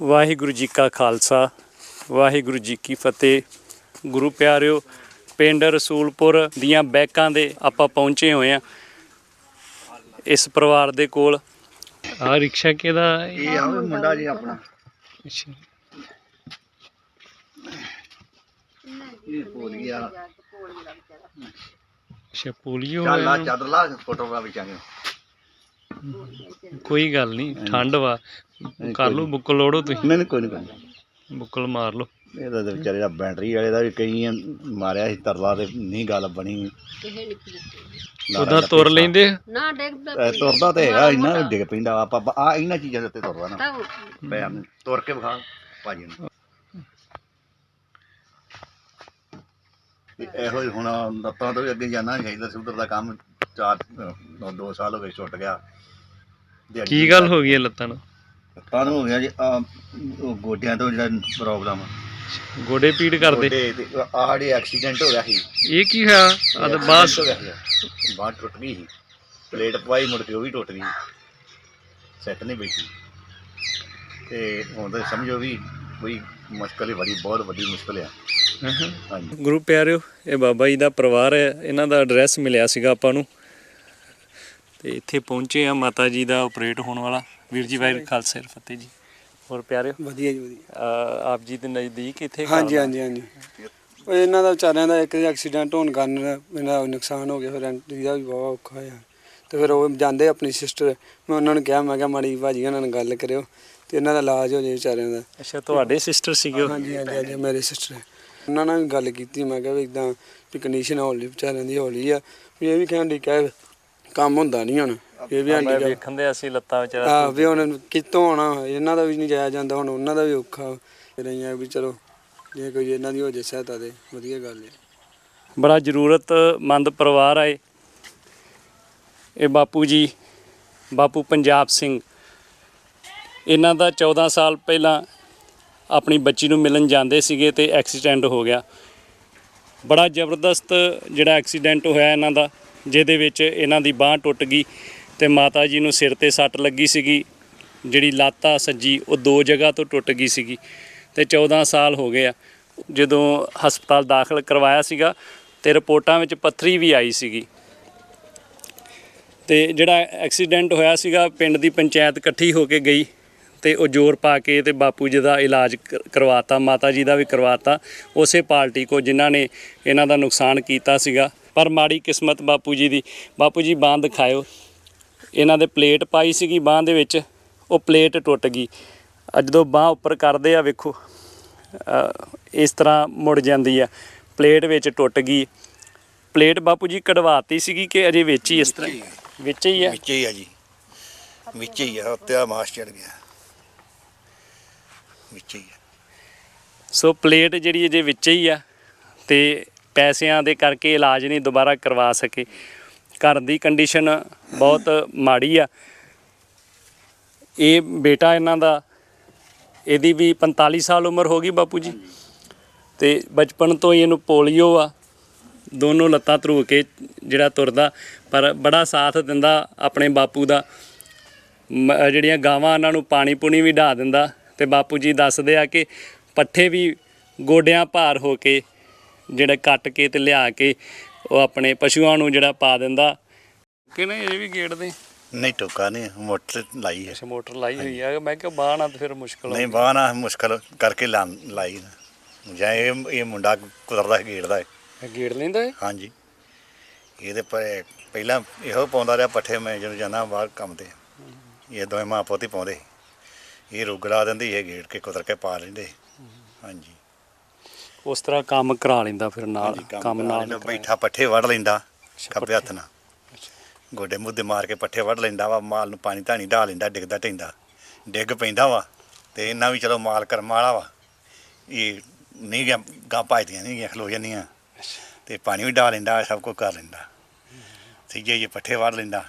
ਵਾਹਿਗੁਰੂ ਜੀ ਕਾ ਖਾਲਸਾ ਵਾਹਿਗੁਰੂ ਜੀ ਕੀ ਫਤਿਹ। ਗੁਰੂ ਪਿਆਰਿਓ ਪਿੰਡ ਰਸੂਲਪੁਰ ਦੀਆਂ ਬੈਕਾਂ ਦੇ ਆਪਾਂ ਪਹੁੰਚੇ ਹੋਏ ਆ ਇਸ ਪਰਿਵਾਰ ਦੇ ਕੋਲ। ਆ ਰਿਕਸ਼ਾ ਕਿਹਦਾ? ਇਹ ਆ ਮੁੰਡਾ ਜੀ ਆਪਣਾ। ਅੱਛਾ। ਇਹ ਭੁੱਲ ਗਿਆ ਅੱਛਾ ਪੋਲੀਓ ਚੱਲ ਆ? ਚਾਦਰ ਲਾ ਫੋਟੋ ਬਣਾ ਵਿਚਾਂਗੇ ਕੋਈ ਗੱਲ ਨਹੀਂ ਠੰਡ ਵਾ। ਕਰ ਲਓ ਬੁੱਕਲ ਲੋੜੋ ਤੁਸੀਂ। ਨਹੀਂ ਨਹੀਂ ਕੋਈ ਨਹੀਂ ਕੋਈ ਨੀ। ਬੁੱਕਲ ਮਾਰ ਲਓ। ਇਹਦਾ ਤੇ ਵਿਚਾਰੇ ਦਾ ਬੈਟਰੀ ਵਾਲੇ ਦਾ ਵੀ ਕਈ ਮਾਰਿਆ ਸੀ ਤਰਲਾ ਤੇ ਨਹੀਂ ਗੱਲ ਬਣੀ। ਉਹਦਾ ਤੁਰ ਲੈਂਦੇ ਨਾ ਡਿੱਗਦਾ ਇਹ ਤੁਰਦਾ ਤੇ ਹੈਗਾ ਇੰਨਾ ਵੀ ਡਿੱਗ ਪੈਂਦਾ। ਆਪਾਂ ਆ ਇਹਨਾਂ ਚੀਜ਼ਾਂ ਦੇ ਉੱਤੇ ਤੁਰਦਾ ਨਾ। ਤਾਂ ਪੈਰ ਨੂੰ ਤੁਰ ਕੇ ਵਿਖਾ ਭਾਜੀ ਨੂੰ। ਤੇ ਇਹੋ ਹੀ ਹੁਣ ਲੱਤਾਂ ਤੋਂ ਵੀ ਅੱਗੇ ਜਾਣਾ ਚਾਹੀਦਾ ਸੀ ਉਧਰ ਦਾ ਕੰਮ ਚਾਰ ਅਹ, ਦੋ ਸਾਲ ਹੋ ਗਏ ਛੁੱਟ ਗਿਆ। ਦਿਹਾੜੀ ਕੀ ਗੱਲ ਹੋ ਗਈ ਹੈ ਲੱਤਾਂ ਨੂੰ? ਲੱਤਾਂ ਨੂੰ ਹੋ ਗਿਆ ਜੀ ਆ ਗੋਡਿਆਂ ਤੋਂ ਜਿਹੜਾ ਪ੍ਰੋਬਲਮ ਗੋਡੇ ਪੀੜ ਕਰਦੇ। ਗੋਡੇ ਤੇ ਆਹ ਜਿਹੜੇ ਐਕਸੀਡੈਂਟ ਹੋ ਗਿਆ ਸੀ। ਇਹ ਕੀ ਹੋਇਆ? ਆ ਤਾਂ ਬਾਸ ਹੋ ਗਿਆ ਸੀ। ਬਾਹ ਟੁੱਟ ਗਈ ਸੀ। ਪਲੇਟ ਪਵਾਈ ਮੁੜ ਕੇ ਉਹ ਵੀ ਟੁੱਟ ਗਈ। ਸੈੱਟ ਨਹੀਂ ਬੈਠੀ। ਤੇ ਹੁਣ ਤਾਂ ਸਮਝੋ ਵੀ ਕੋਈ ਮੁਸ਼ਕਲ ਹੀ ਬੜੀ ਬਹੁਤ ਵੱਡੀ ਮੁਸ਼ਕਲ ਆ। ਹਾਂਜੀ। ਗੁਰੂ ਪਿਆਰਿਓ ਇਹ ਬਾਬਾ ਜੀ ਦਾ ਪਰਿਵਾਰ ਹੈ। ਇਹਨਾਂ ਦਾ ਐਡਰੈਸ ਮਿਲਿਆ ਸੀਗਾ ਆਪਾਂ ਨੂੰ। ਤੇ ਇੱਥੇ ਪਹੁੰਚੇ ਆ ਮਾਤਾ ਜੀ ਦਾ ਆਪਰੇਟ ਹੋਣ ਵਾਲਾ ਵੀਰ ਜੀ ਵਾਹਿਗੁਰੂ ਖਾਲਸਾ ਜੀ ਫਤਿਹ ਜੀ। ਹੋਰ ਪਿਆਰਿਓ? ਵਧੀਆ ਜੀ ਵਧੀਆ। ਆਪ ਜੀ ਦੇ ਨਜ਼ਦੀਕ ਇੱਥੇ ਹਾਂਜੀ? ਹਾਂਜੀ ਹਾਂਜੀ। ਉਹ ਇਹਨਾਂ ਦਾ ਵਿਚਾਰਿਆਂ ਦਾ ਇੱਕ ਐਕਸੀਡੈਂਟ ਹੋਣ ਕਾਰਨ ਇਹਨਾਂ ਦਾ ਨੁਕਸਾਨ ਹੋ ਗਿਆ ਫਿਰ ਐਂਟਰੀ ਦਾ ਵੀ ਬਹੁਤ ਔਖਾ ਹੋਇਆ। ਤੇ ਫਿਰ ਉਹ ਜਾਂਦੇ ਆਪਣੀ ਸਿਸਟਰ ਮੈਂ ਉਹਨਾਂ ਨੂੰ ਕਿਹਾ ਮੈਂ ਕਿਹਾ ਮਾੜੀ ਭਾਜੀ ਉਹਨਾਂ ਨਾਲ ਗੱਲ ਕਰਿਓ ਤੇ ਇਹਨਾਂ ਦਾ ਇਲਾਜ ਹੋ ਜਾਏ ਵਿਚਾਰਿਆਂ ਦਾ। ਅੱਛਾ ਤੁਹਾਡੇ ਸਿਸਟਰ ਸੀਗੇ? ਹਾਂਜੀ ਹਾਂਜੀ ਹਾਂਜੀ ਮੇਰੇ ਸਿਸਟਰ ਉਹਨਾਂ ਨਾਲ ਵੀ ਗੱਲ ਕੀਤੀ ਮੈਂ ਕਿਹਾ ਵੀ ਇਦਾਂ ਵੀ ਕੰਡੀਸ਼ਨ ਹੌਲੀ ਵਿਚਾਰਿਆਂ ਦੀ ਹੌਲੀ ਆ। ਵੀ ਇਹ ਵੀ ਕਹਿੰਦੀ ਕਹਿ ਕੰਮ ਹੁੰਦਾ ਨਹੀਂ ਹੁਣ। ਇਹ ਵੀ ਮੈਂ ਆਂਟੀ ਵੇਖਣ ਦੇ ਅਸੀਂ ਲੱਤਾਂ ਵਿਚਾਰਾ ਆ ਵੀ ਹੁਣ ਕਿੱਥੋਂ ਆਉਣਾ? ਇਹਨਾਂ ਦਾ ਵੀ ਨਹੀਂ ਜਾਇਆ ਜਾਂਦਾ ਹੁਣ ਉਹਨਾਂ ਦਾ ਵੀ ਔਖਾ। ਫਿਰ ਅਸੀਂ ਆ ਵੀ ਚਲੋ ਜੇ ਕੋਈ ਇਹਨਾਂ ਦੀ ਹੋ ਜੇ ਸਹਾਇਤਾ ਤੇ ਵਧੀਆ ਗੱਲ ਹੈ ਬੜਾ ਜ਼ਰੂਰਤਮੰਦ ਪਰਿਵਾਰ ਆਏ ਇਹ। ਬਾਪੂ ਜੀ ਬਾਪੂ ਪੰਜਾਬ ਸਿੰਘ। ਇਹਨਾਂ ਦਾ 14 ਸਾਲ ਪਹਿਲਾਂ ਆਪਣੀ ਬੱਚੀ ਨੂੰ ਮਿਲਣ ਜਾਂਦੇ ਸੀਗੇ ਤੇ ਐਕਸੀਡੈਂਟ ਹੋ ਗਿਆ। ਬੜਾ ਜ਼ਬਰਦਸਤ ਜਿਹੜਾ ਐਕਸੀਡੈਂਟ ਹੋਇਆ ਇਹਨਾਂ ਦਾ। ਜਿਹਦੇ ਵਿੱਚ ਇਹਨਾਂ ਦੀ ਬਾਹ ਟੁੱਟ ਗਈ ਤੇ ਮਾਤਾ ਜੀ ਨੂੰ ਸਿਰ ਤੇ ਸੱਟ ਲੱਗੀ ਸੀਗੀ। ਜਿਹੜੀ ਲਾਤਾ ਸੱਜੀ ਉਹ ਦੋ ਜਗ੍ਹਾ ਤੋਂ ਟੁੱਟ ਗਈ ਸੀਗੀ ਤੇ 14 ਸਾਲ ਹੋ ਗਏ ਆ। ਜਦੋਂ ਹਸਪਤਾਲ ਦਾਖਲ ਕਰਵਾਇਆ ਸੀਗਾ ਤੇ ਰਿਪੋਰਟਾਂ ਵਿੱਚ ਪੱਥਰੀ ਵੀ ਆਈ ਸੀਗੀ। ਤੇ ਜਿਹੜਾ ਐਕਸੀਡੈਂਟ ਹੋਇਆ ਸੀਗਾ, ਪਿੰਡ ਦੀ ਪੰਚਾਇਤ ਇਕੱਠੀ ਹੋ ਕੇ ਗਈ ਤੇ ਉਹ ਜ਼ੋਰ ਪਾ ਕੇ ਤੇ ਬਾਪੂ ਜੀ ਦਾ ਇਲਾਜ ਕ- ਕਰਵਾਤਾ, ਮਾਤਾ ਜੀ ਦਾ ਵੀ ਕਰਵਾਤਾ। ਉਸੇ ਪਾਰਟੀ ਕੋ ਜਿਨ੍ਹਾਂ ਨੇ ਇਹਨਾਂ ਦਾ ਨੁਕਸਾਨ ਕੀਤਾ ਸੀਗਾ। ਪਰ ਮਾੜੀ ਕਿਸਮਤ ਬਾਪੂ ਜੀ ਦੀ। ਬਾਪੂ ਜੀ ਬਾਂਹ ਦਿਖਾਇਓ। ਇਹਨਾਂ ਦੇ ਪਲੇਟ ਪਾਈ ਸੀਗੀ ਬਾਂਹ ਦੇ ਵਿੱਚ। ਉਹ ਪਲੇਟ ਟੁੱਟ ਗਈ। ਜਦੋਂ ਬਾਂਹ ਉੱਪਰ ਕਰਦੇ ਆ ਵੇਖੋ। ਇਸ ਤਰ੍ਹਾਂ ਮੁੜ ਜਾਂਦੀ ਆ। ਪਲੇਟ ਵਿੱਚ ਟੁੱਟ ਗਈ। ਪਲੇਟ ਬਾਪੂ ਜੀ ਕਢਵਾਤੀ ਸੀਗੀ ਕਿ ਅਜੇ ਵਿੱਚ ਹੀ ਇਸ ਤਰ੍ਹਾਂ? ਵਿੱਚ ਹੀ ਆ? ਵਿੱਚ ਹੀ ਆ ਜੀ। ਵਿੱਚ ਹੀ ਆ ਉੱਤੇ ਆ ਮਾਸ ਚੜ ਗਿਆ। ਵਿੱਚ ਹੀ ਆ। ਸੋ ਪਲੇਟ ਜਿਹੜੀ ਅਜੇ ਵਿੱਚ ਹੀ ਆ ਤੇ ਪੈਸਿਆਂ ਦੇ ਕਰਕੇ ਇਲਾਜ ਨਹੀਂ ਦੁਬਾਰਾ ਕਰਵਾ ਸਕੇ। ਘਰ ਦੀ ਕੰਡੀਸ਼ਨ ਬਹੁਤ ਮਾੜੀ ਆ। ਇਹ ਬੇਟਾ ਇਹਨਾਂ ਦਾ, ਇਹਦੀ ਵੀ 45 ਸਾਲ ਉਮਰ ਹੋ ਗਈ ਬਾਪੂ ਜੀ। ਤੇ ਬਚਪਨ ਤੋਂ ਹੀ ਇਹਨੂੰ ਪੋਲੀਓ ਆ। ਦੋਨੋਂ ਲੱਤਾਂ ਧਰੂ ਕੇ ਜਿਹੜਾ ਤੁਰਦਾ, ਪਰ ਬੜਾ ਸਾਥ ਦਿੰਦਾ ਆਪਣੇ ਬਾਪੂ ਦਾ। ਮ- ਜਿਹੜੀਆਂ ਗਾਵਾਂ ਉਹਨਾਂ ਨੂੰ ਪਾਣੀ ਪੂਣੀ ਵੀ ਢਾ ਦਿੰਦਾ। ਤੇ ਬਾਪੂ ਜੀ ਦੱਸਦੇ ਆ ਕਿ ਪੱਠੇ ਵੀ ਗੋਡਿਆਂ ਭਾਰ ਹੋ ਕੇ ਜਿਹੜੇ ਕੱਟ ਕੇ ਤੇ ਲਿਆ ਕੇ ਉਹ ਆਪਣੇ ਪਸ਼ੂਆਂ ਨੂੰ ਜਿਹੜਾ ਪਾ ਦਿੰਦਾ। ਕਿਨੇ ਇਹ ਵੀ ਗੇੜ ਦੇ? ਨਹੀਂ ਟੋਕਾ ਨਹੀਂ ਮੋਟਰ ਲਾਈ ਹੈ। ਅੱਛਾ ਮੋਟਰ ਲਾਈ ਹੋਈ ਆ। ਮੈਂ ਕਿਹਾ ਬਾਹਣਾ ਤੇ ਫਿਰ ਮੁਸ਼ਕਲ ਨਹੀਂ ਹੋਊਗੀ। ਬਾਹ ਨਾ ਮੁਸ਼ਕਲ ਕਰਕੇ ਲਾਈ। ਜਾਂ ਇਹ ਇਹ ਮੁੰਡਾ ਕੁਦਰਦਾ ਗੇੜਦਾ ਹੈ। ਇਹ ਗੇੜ ਲੈਂਦਾ ਇਹ ਹਾਂਜੀ। ਇਹਦੇ ਪਰ ਪਹਿਲਾਂ ਇਹੋ ਪਾਉਂਦਾ ਰਿਹਾ ਪੱਠੇ ਮੈਂ ਜਦੋਂ ਜਾਂਦਾ ਬਾਹਰ ਕੰਮ ਤੇ। ਇਹ ਦੋਵੇਂ ਮਾਂ ਪੁੱਤ ਹੀ ਪਾਉਂਦੇ ਇਹ ਰੁਗੜਾ ਦਿੰਦੀ ਇਹ ਗੇੜ ਕੇ ਕੁਦਰ ਕੇ ਪਾ ਲੈਂਦੇ ਹਾਂਜੀ। ਉਸ ਤਰ੍ਹਾਂ ਕੰਮ ਕਰਾ ਲੈਂਦਾ ਫਿਰ ਨਾਲ ਕੰਮ ਨਾਲ। ਬੈਠਾ ਪੱਠੇ ਵੜ ਲੈਂਦਾ ਖੱਬੇ ਹੱਥ ਨਾਲ। ਗੋਡੇ ਮੁੱਦੇ ਮਾਰ ਕੇ ਪੱਠੇ ਵੜ ਲੈਂਦਾ ਵਾ ਮਾਲ ਨੂੰ ਪਾਣੀ ਧਾਣੀ ਢਾ ਲੈਂਦਾ ਡਿੱਗਦਾ ਢੈਂਦਾ। ਡਿੱਗ ਪੈਂਦਾ ਵਾ ਤੇ ਇਹਨਾਂ ਵੀ ਚਲੋ ਮਾਲ ਕਰਮ ਵਾਲਾ ਵਾ। ਇਹ ਨਹੀਂ ਗਾ ਗਾਂ ਭਜਦੀਆਂ ਨਹੀਂ ਗਿਆ ਖਲੋ ਜਾਂਦੀਆਂ। ਤੇ ਪਾਣੀ ਵੀ ਢਾ ਲੈਂਦਾ ਸਭ ਕੁਝ ਕਰ ਲੈਂਦਾ। ਸਿੱਜੇ ਜੇ ਪੱਠੇ ਵੜ ਲੈਂਦਾ।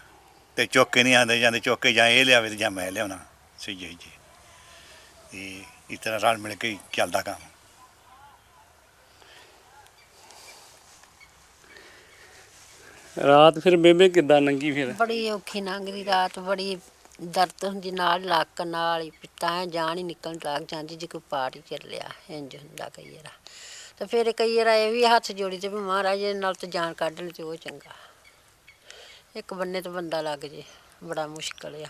ਤੇ ਚੁੱਕ ਕੇ ਨਹੀਂ ਆਂਦੇ ਜਾਂਦੇ ਚੁੱਕ ਕੇ ਜਾਂ ਇਹ ਲਿਆਵੇ ਤੇ ਜਾਂ ਮੈਂ ਲਿਆਉਣਾ ਸਿੱਜੇ ਜੀ ਇਹ ਇਸ ਤਰ੍ਹਾਂ ਰਲ ਮਿਲ ਕੇ ਚੱਲਦਾ ਕੰਮ। ਰਾਤ ਫਿਰ ਬੇਬੇ ਕਿੱਦਾਂ ਲੰਗੀ ਫਿਰ? ਬੜੀ ਔਖੀ ਲੰਘਦੀ ਰਾਤ ਬੜੀ ਦਰਦ ਹੁੰਦੀ ਨਾਲ ਲੱਕ ਨਾਲ ਹੀ ਪਿੱਤਾਂ ਜਾਨ ਹੀ ਨਿਕਲਣ ਲੱਗ ਜਾਂਦੀ ਜੇ ਕੋਈ ਪਾੜ ਹੀ ਚੱਲਿਆ ਇੰਜ ਹੁੰਦਾ ਕਈ ਵਾਰ। ਤੇ ਫਿਰ ਕਈ ਵਾਰ ਇਹ ਵੀ ਹੱਥ ਜੋੜੀ ਤੇ ਵੀ ਮਹਾਰਾਜ ਇਹ ਨਾਲ ਤਾਂ ਜਾਨ ਕੱਢ ਲਈ ਤੇ ਉਹ ਚੰਗਾ। ਇੱਕ ਬੰਨੇ ਤੇ ਬੰਦਾ ਲੱਗ ਜੇ ਬੜਾ ਮੁਸ਼ਕਲ ਆ।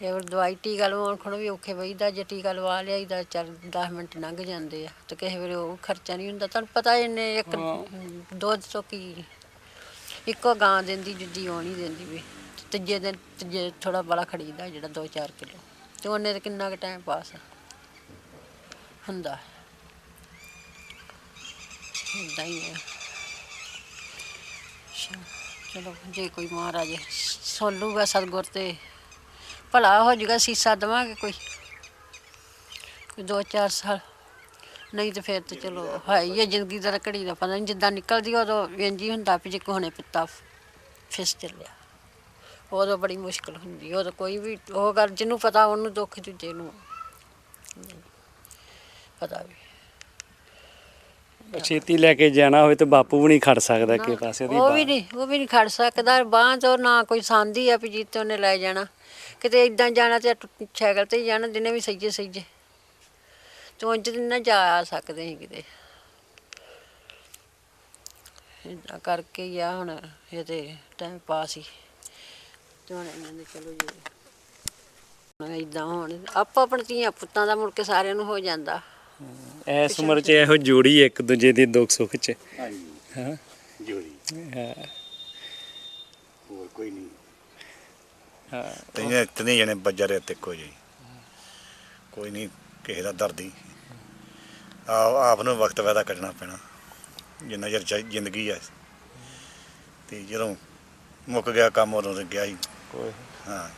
ਕਈ ਵਾਰ ਦਵਾਈ ਟੀਕਾ ਲਵਾਉਣ ਖੜੋ ਵੀ ਔਖੇ ਬਈਦਾ ਜੇ ਟੀਕਾ ਲਵਾ ਲਿਆ ਇਹਦਾ ਚੱਲ 10 ਮਿੰਟ ਲੰਘ ਜਾਂਦੇ ਆ। ਤੇ ਕਿਸੇ ਵੇਲੇ ਉਹ ਖਰਚਾ ਨਹੀਂ ਹੁੰਦਾ ਤੁਹਾਨੂੰ ਪਤਾ ਇਹਨੇ ਇੱਕ ਦੁੱਧ ਤੋਂ ਕੀ ਇੱਕੋ ਗਾਂ ਦਿੰਦੀ, ਦੂਜੀ ਉਹ ਨਹੀਂ ਦਿੰਦੀ ਵੀ। ਤੀਜੇ ਦਿਨ, ਤੀਜੇ ਥੋੜਾ ਬੜਾ ਖੜੀਦਾ ਜਿਹੜਾ 2-4 ਕਿਲੋ। ਤੇ ਉਹਨੇ ਤੇ ਕਿੰਨਾ ਕੁ ਟਾਈਮ ਪਾਸ ਹੁੰਦਾ। ਹੁੰਦਾ ਹੀ ਹੈ ਚਲੋ, ਜੇ ਕੋਈ ਮਹਾਰਾਜ ਸੋਲੂਗਾ ਲੂਗਾ ਸਤਿਗੁਰ ਤੇ, ਭਲਾ ਹੋ ਜਾਊਗਾ ਸੀਸਾ ਦੇਵਾਂਗੇ ਕੋਈ। ਕੋਈ 2-4 ਸਾਲ ਨਹੀਂ ਤੇ ਫਿਰ ਤੇ ਚਲੋ ਹੈ ਹੀ ਹੈ ਜ਼ਿੰਦਗੀ ਦਾ ਤਾਂ ਘੜੀ ਦਾ ਪਤਾ ਨਹੀਂ ਜਿੱਦਾਂ ਨਿਕਲਦੀ ਉਦੋਂ ਇੰਜ ਹੁੰਦਾ ਵੀ ਜੇ ਕੋਹਣੇ ਪਿੱਤਾ ਫਿਸ ਚੱਲਿਆ। ਉਦੋਂ ਬੜੀ ਮੁਸ਼ਕਲ ਹੁੰਦੀ ਉਦੋਂ ਕੋਈ ਵੀ ਉਹ ਗੱਲ ਜਿਹਨੂੰ ਪਤਾ ਉਹਨੂੰ ਦੁੱਖ ਦੂਜੇ ਨੂੰ। ਪਤਾ ਵੀ। ਛੇਤੀ ਲੈ ਕੇ ਜਾਣਾ ਹੋਵੇ ਤੇ ਬਾਪੂ ਵੀ ਨਹੀਂ ਖੜ ਸਕਦਾ ਕਿਸੇ ਪਾਸੇ ਉਹਦੀ ਉਹ ਵੀ। ਨਹੀਂ ਉਹ ਵੀ ਨਹੀਂ ਖੜ ਸਕਦਾ ਬਾਂਹ ਤੋਂ ਨਾ ਕੋਈ ਸੰਦੀ ਆ ਵੀ ਜਿੱਤੇ ਉਹਨੇ ਲੈ ਜਾਣਾ। ਕਿਤੇ ਇਦਾਂ ਜਾਣਾ ਤੇ ਸਾਈਕਲ ਤੇ ਜਾਣਾ ਜਿੰਨੇ ਵੀ ਸਹੀਜੇ ਸਹੀਜੇ ਤੇ ਤੇ ਨਾ ਜਾ ਆ ਸਕਦੇ ਸੀ ਕਿਤੇ। ਇਦਾਂ ਕਰਕੇ ਹੀ ਆ ਹੁਣ ਇਹ ਤੇ ਟਾਈਮ ਪਾਸ ਹੀ। ਤੇ ਹੁਣ ਇਹਨਾਂ ਦੇ ਚਲੋ ਜੀ। ਹੁਣ ਇਦਾਂ ਹੁਣ ਆਪੋ ਆਪਣੇ ਧੀਆਂ ਪੁੱਤਾਂ ਦਾ ਮੁੜ ਕੇ ਸਾਰਿਆਂ ਨੂੰ ਹੋ ਜਾਂਦਾ। ਇਸ ਉਮਰ 'ਚ ਇਹੋ ਜੋੜੀ ਇੱਕ ਦੂਜੇ ਦੀ ਦੁੱਖ ਸੁੱਖ 'ਚ। ਹਾਂਜੀ। ਹਾਂ। ਜੋੜੀ। ਹਾਂ, ਹੋਰ ਕੋਈ ਨਹੀਂ। ਹਾਂ। ਤਿੰਨੇ ਤਿੰਨੇ ਜਣੇ ਬੱਜਰ ਜਿਹੇ। ਕੋਈ ਨਹੀਂ ਕਿਸੇ ਦਾ ਦਰਦੀ ਆ ਆਪ ਨੂੰ ਵਕਤ ਪੈਦਾ ਕੱਢਣਾ ਪੈਣਾ। ਜਿੰਨਾ ਚਿਰ ਚਾਹੀ- ਜ਼ਿੰਦਗੀ ਹੈ ਤੇ ਜਦੋਂ ਮੁੱਕ ਗਿਆ ਕੰਮ ਉਦੋਂ ਤੇ ਗਿਆ ਹੀ। ਕੋਈ ਹਾਂ।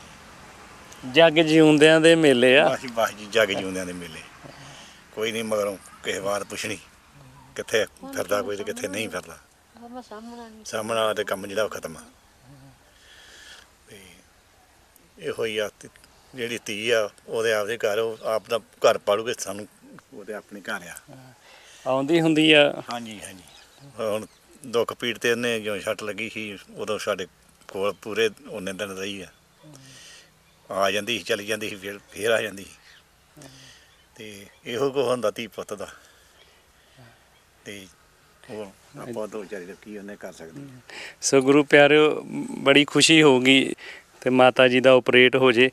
ਜੱਗ ਜਿਉਂਦਿਆਂ ਦੇ ਮੇਲੇ ਆ। ਬਾਹੀ ਬਾਹੀ ਜੀ ਜੱਗ ਜਿਉਂਦਿਆਂ ਦੇ ਮੇਲੇ। ਕੋਈ ਨਹੀਂ ਮਗਰੋਂ ਕਿਸੇ ਵਾਰ ਪੁੱਛਣੀ ਕਿੱਥੇ ਫਿਰਦਾ ਕੋਈ ਤੇ ਕਿੱਥੇ ਨਹੀਂ ਫਿਰਦਾ। ਉਹ ਸਾਹਮਣਾ ਨਹੀਂ ਸਾਹਮਣੇ ਵਾਲਾ ਤੇ ਕੰਮ ਜਿਹੜਾ ਉਹ ਖਤਮ ਆ। ਤੇ ਇਹੋ ਹੀ ਆ। ਤੇ ਜਿਹੜੀ ਧੀ ਆ ਉਹਦੇ ਆਪਦੇ ਘਰ ਉਹ ਆਪ ਦਾ ਘਰ ਪਾਲੂਗੇ ਸਾਨੂੰ ਉਹਦੇ ਆਪਣੇ ਘਰ ਆ। ਆਉਂਦੀ ਹੁੰਦੀ ਆ। ਹਾਂਜੀ ਹਾਂਜੀ। ਹੁਣ ਦੁੱਖ ਪੀੜ ਤੇ ਇਹਨੇ ਜੋ ਛੱਟ ਲੱਗੀ ਸੀ ਉਦੋਂ ਸਾਡੇ ਕੋਲ ਪੂਰੇ ਉਹਨੇ ਦਿਨ ਰਹੀ ਆ। ਆ ਜਾਂਦੀ ਸੀ ਚਲੀ ਜਾਂਦੀ ਸੀ ਫਿਰ ਫੇਰ ਆ ਜਾਂਦੀ ਸੀ। ਤੇ ਇਹੋ ਕੋ ਹੁੰਦਾ ਧੀ ਪੁੱਤ ਦਾ। ਤੇ ਉਹ ਆਪਾਂ ਦੋ ਵਿਚਾਰੀ ਦਾ ਕੀ ਉਹਨੇ ਕਰ ਸਕਦੀ। ਸੋ ਗੁਰੂ ਪਿਆਰਿਓ ਬੜੀ ਖੁਸ਼ੀ ਹੋਊਗੀ ਤੇ ਮਾਤਾ ਜੀ ਦਾ ਆਪਰੇਟ ਹੋ ਜੇ।